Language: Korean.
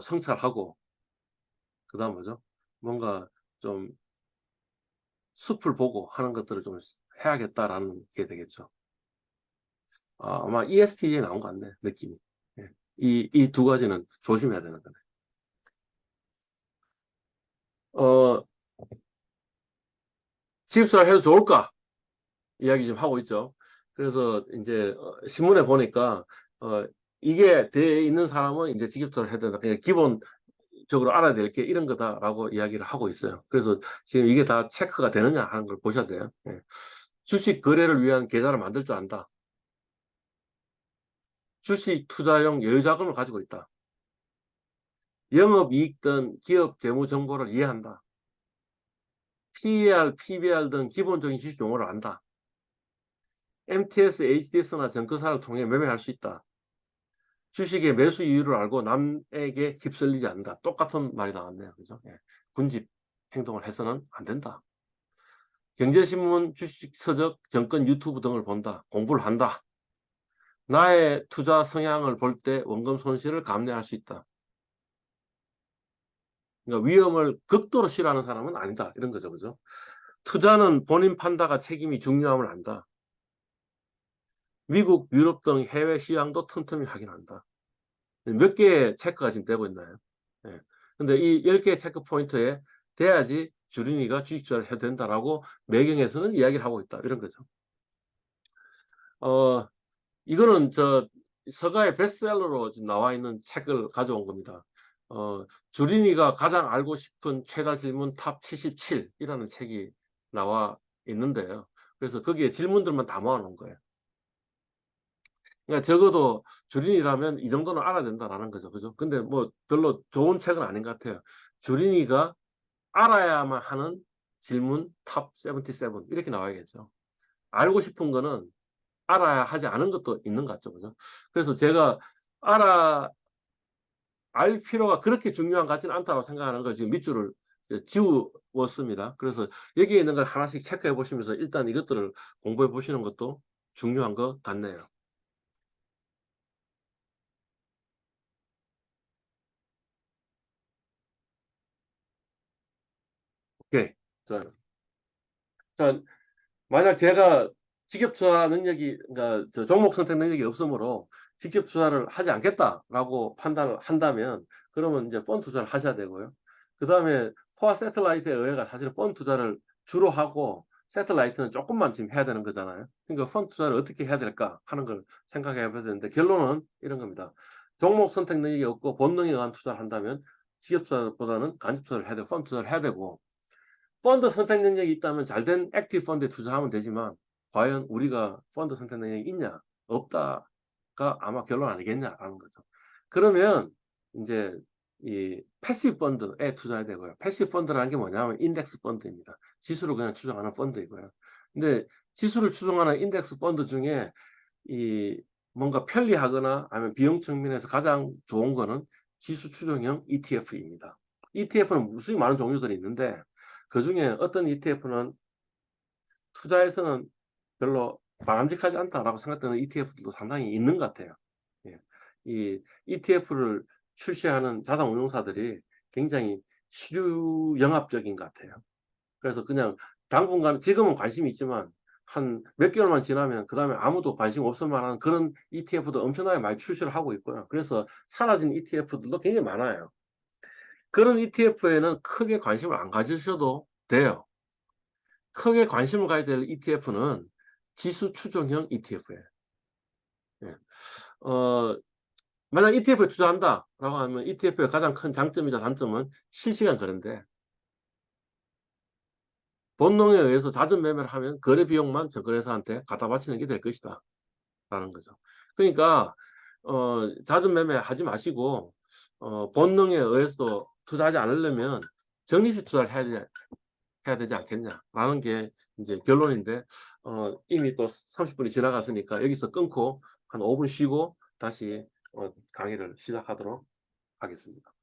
성찰하고 그 다음 뭐죠? 뭔가 좀 숲을 보고 하는 것들을 좀 해야겠다라는 게 되겠죠. 아, 아마 ESTJ에 나온 것 같네, 느낌이. 예. 이, 이 두 가지는 조심해야 되는 거네. 어, 지입수를 해도 좋을까? 이야기 좀 하고 있죠. 그래서 이제 어, 신문에 보니까 어, 이게 돼 있는 사람은 이제 직입수를 해야 된다. 그냥 기본적으로 알아야 될 게 이런 거다라고 이야기를 하고 있어요. 그래서 지금 이게 다 체크가 되느냐 하는 걸 보셔야 돼요. 예. 주식 거래를 위한 계좌를 만들 줄 안다. 주식 투자용 여유자금을 가지고 있다. 영업이익 등 기업 재무 정보를 이해한다. PER, PBR 등 기본적인 주식 용어를 안다. MTS, HDS나 정크사를 통해 매매할 수 있다. 주식의 매수 이유를 알고 남에게 휩쓸리지 않는다. 똑같은 말이 나왔네요. 그죠? 예. 군집 행동을 해서는 안 된다. 경제신문, 주식 서적, 정권 유튜브 등을 본다. 공부를 한다. 나의 투자 성향을 볼 때 원금 손실을 감내할 수 있다. 그러니까 위험을 극도로 싫어하는 사람은 아니다. 이런 거죠. 그죠? 투자는 본인 판단과 책임이 중요함을 안다. 미국, 유럽 등 해외 시장도 틈틈이 확인한다. 몇 개의 체크가 지금 되고 있나요? 예. 근데 이 10개의 체크 포인트에 돼야지 주린이가 주식 투자를 해도 된다라고 매경에서는 이야기를 하고 있다. 이런 거죠. 어, 이거는 저 서가의 베스트셀러로 나와 있는 책을 가져온 겁니다. 어, 주린이가 가장 알고 싶은 최다 질문 탑 77이라는 책이 나와 있는데요. 그래서 거기에 질문들만 다 모아놓은 거예요. 그러니까 적어도 주린이라면 이 정도는 알아야 된다라는 거죠. 그죠? 근데 뭐 별로 좋은 책은 아닌 것 같아요. 주린이가 알아야만 하는 질문 탑 77 이렇게 나와야겠죠. 알고 싶은 거는 알아야 하지 않은 것도 있는 것 같죠. 그죠? 그래서 제가 알아 알 필요가 그렇게 중요한 것 같지는 않다고 생각하는 걸 지금 밑줄을 지우었습니다. 그래서 여기에 있는 걸 하나씩 체크해 보시면서 일단 이것들을 공부해 보시는 것도 중요한 것 같네요. 오케이. 좋아요. 자, 만약 제가 직업 투자 능력이, 그러니까 저 종목 선택 능력이 없으므로 직접 투자를 하지 않겠다라고 판단을 한다면 그러면 이제 펀드 투자를 하셔야 되고요. 그 다음에 코어 세틀라이트에 의해가 사실은 펀드 투자를 주로 하고 세틀라이트는 조금만 지금 해야 되는 거잖아요. 그러니까 펀드 투자를 어떻게 해야 될까 하는 걸 생각해 봐야 되는데 결론은 이런 겁니다. 종목 선택 능력이 없고 본능에 의한 투자를 한다면 직업 투자보다는 간접 투자를 해야 되고 펀드 투자를 해야 되고 펀드 선택 능력이 있다면 잘된 액티브 펀드에 투자하면 되지만 과연 우리가 펀드 선택 능력이 있냐 없다가 아마 결론 아니겠냐라는 거죠. 그러면 이제 이 패시브 펀드에 투자해야 되고요. 패시브 펀드라는 게 뭐냐면 인덱스 펀드입니다. 지수를 그냥 추정하는 펀드이고요. 근데 지수를 추정하는 인덱스 펀드 중에 이 뭔가 편리하거나 아니면 비용 측면에서 가장 좋은 거는 지수 추정형 ETF입니다. ETF는 무수히 많은 종류들이 있는데 그 중에 어떤 ETF는 투자에서는 별로 바람직하지 않다라고 생각되는 ETF들도 상당히 있는 것 같아요. 예. 이 ETF를 출시하는 자산 운용사들이 굉장히 실효 영합적인 것 같아요. 그래서 그냥 당분간 지금은 관심이 있지만 한 몇 개월만 지나면 그 다음에 아무도 관심 없을 만한 그런 ETF도 엄청나게 많이 출시를 하고 있고요. 그래서 사라진 ETF들도 굉장히 많아요. 그런 ETF에는 크게 관심을 안 가지셔도 돼요. 크게 관심을 가야 될 ETF는 지수 추종형 ETF예요. 예. 어, 만약 ETF에 투자한다라고 하면 ETF의 가장 큰 장점이자 단점은 실시간 거래인데 본능에 의해서 잦은 매매를 하면 거래 비용만 전거래사한테 갖다 바치는 게 될 것이다. 라는 거죠. 그러니까 어, 잦은 매매 하지 마시고 어, 본능에 의해서도 투자하지 않으려면 적립식 투자를 해야, 되, 해야 되지 않겠냐라는 게 이제 결론인데 어, 이미 또 30분이 지나갔으니까 여기서 끊고 한 5분 쉬고 다시 어, 강의를 시작하도록 하겠습니다.